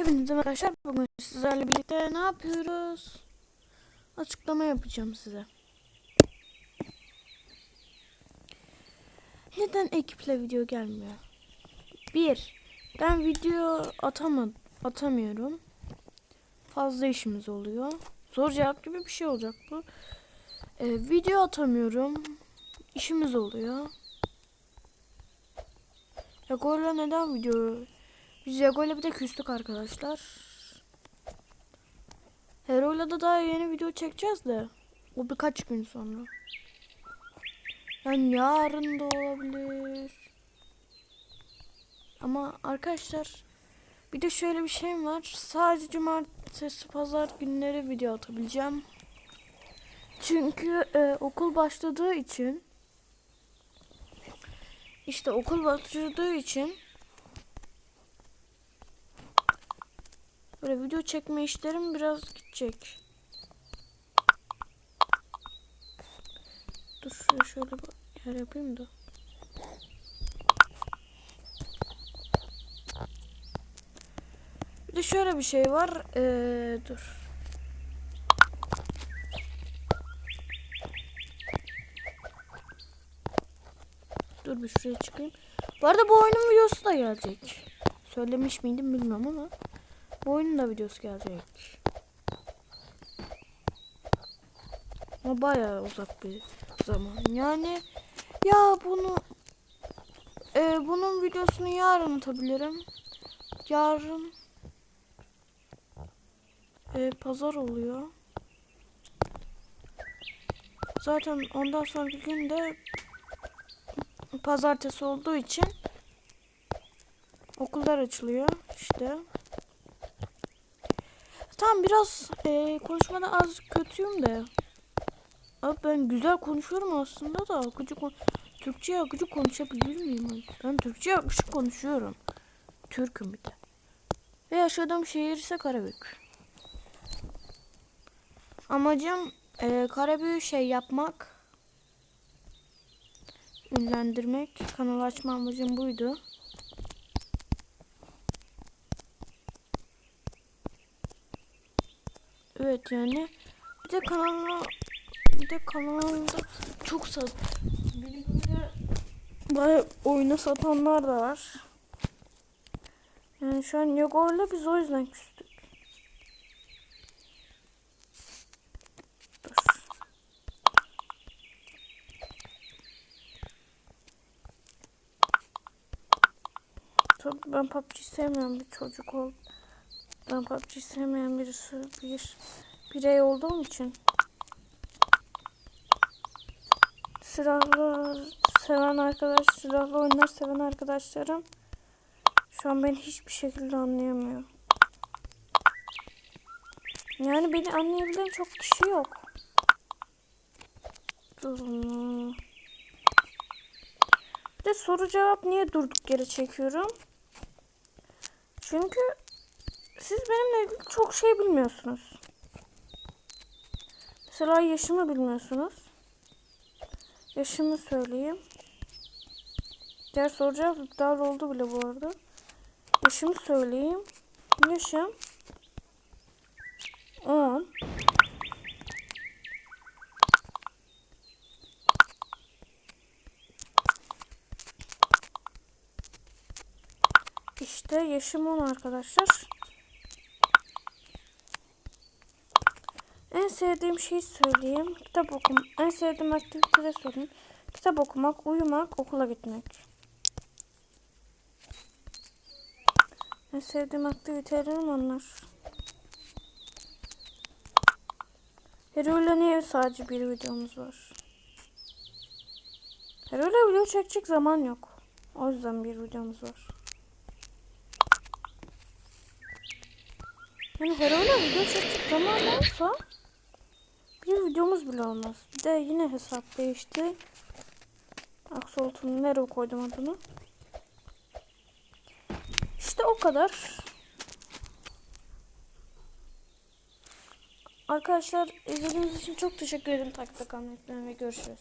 Hepinize arkadaşlar. Bugün sizlerle birlikte ne yapıyoruz? Açıklama yapacağım size. Neden ekiple video gelmiyor? Bir, ben video atamadım, atamıyorum. Fazla işimiz oluyor. Soru cevap gibi bir şey olacak bu. Ee, video atamıyorum. İşimiz oluyor. Yago'yla neden video biz Yago'yla bir de küstük arkadaşlar. Hero'yla da daha yeni video çekeceğiz de. O birkaç gün sonra. Yani yarın da olabilir. Ama arkadaşlar bir de şöyle bir şeyim var. Sadece cumartesi pazar günleri video atabileceğim. Çünkü e, okul başladığı için işte okul başladığı için Böyle video çekme işlerim biraz gidecek. Dur şuraya şöyle bir yer yapayım da. Bir de şöyle bir şey var. Ee, dur. Dur bir şuraya çıkayım. Bu arada bu oyunun videosu da gelecek. Söylemiş miydim bilmiyorum ama. Bu oyunun da videosu gelecek. Ama bayağı uzak bir zaman. Yani ya bunu e, bunun videosunu yarın atabilirim. Yarın e, pazar oluyor. Zaten ondan sonraki gün de pazartesi olduğu için okullar açılıyor işte. Tamam biraz e, konuşmada az kötüyüm de. Abi ben güzel konuşuyorum aslında da akıcı kon Türkçe akıcı konuşabilir miyim? Ben Türkçe akıcı konuşuyorum. Türk'üm bir de. Ve yaşadığım şehir ise Karabük. Amacım e, Karabük'ü şey yapmak. Ünlendirmek. Kanal açma amacım buydu. Evet yani bir de kanalına bir de kanalında çok sat benim böyle bayağı oyuna satanlar da var. Yani şu an Yogor'la biz o yüzden küstük. Dur. Tabii ben PUBG sevmeyen bir çocuk oldum. Ben PUBG sevmeyen birisi bir birey olduğum için silahlı seven arkadaş, silahlı oyunlar seven arkadaşlarım şu an beni hiçbir şekilde anlayamıyor. Yani beni anlayabilen çok kişi yok. Dur. Bir de soru cevap niye durduk yere çekiyorum? Çünkü siz benimle ilgili çok şey bilmiyorsunuz. Mesela yaşımı bilmiyorsunuz. Yaşımı söyleyeyim. Diğer soru cevap iptal oldu bile bu arada. Yaşımı söyleyeyim. Yaşım 10 İşte yaşım 10 arkadaşlar. En sevdiğim şeyi söyleyeyim. Kitap okum. En sevdiğim aktivite de söyleyeyim. Kitap okumak, uyumak, okula gitmek. En sevdiğim aktivitelerim onlar. Hero'yla niye sadece bir videomuz var? Hero'yla video çekecek zaman yok. O yüzden bir videomuz var. Yani Hero'yla video çekecek zaman olsa bir videomuz bile olmaz. Bir de yine hesap değişti. Aksolot'un nereye koydum adını? İşte o kadar. Arkadaşlar izlediğiniz için çok teşekkür ederim. Takipte kalmayı unutmayın ve görüşürüz.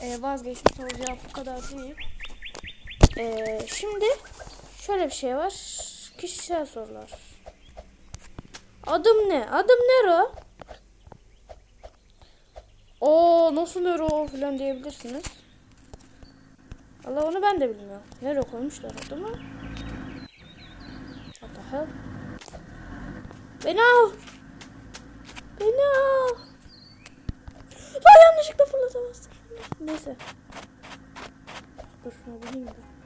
Ee, vazgeçtim soru cevap bu kadar değil. Ee, şimdi Şöyle bir şey var. Kişisel sorular. Adım ne? Adım Nero. Oo nasıl Nero falan diyebilirsiniz. Allah onu ben de bilmiyorum. Nero koymuşlar adımı. What the hell? Beni al. Beni al. Lan yanlışlıkla fırlatamazdım. Neyse. Dur şuna bineyim de.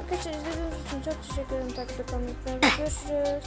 Arkadaşlar izlediğiniz için çok teşekkür ederim. Kalmayı unutmayın. Görüşürüz.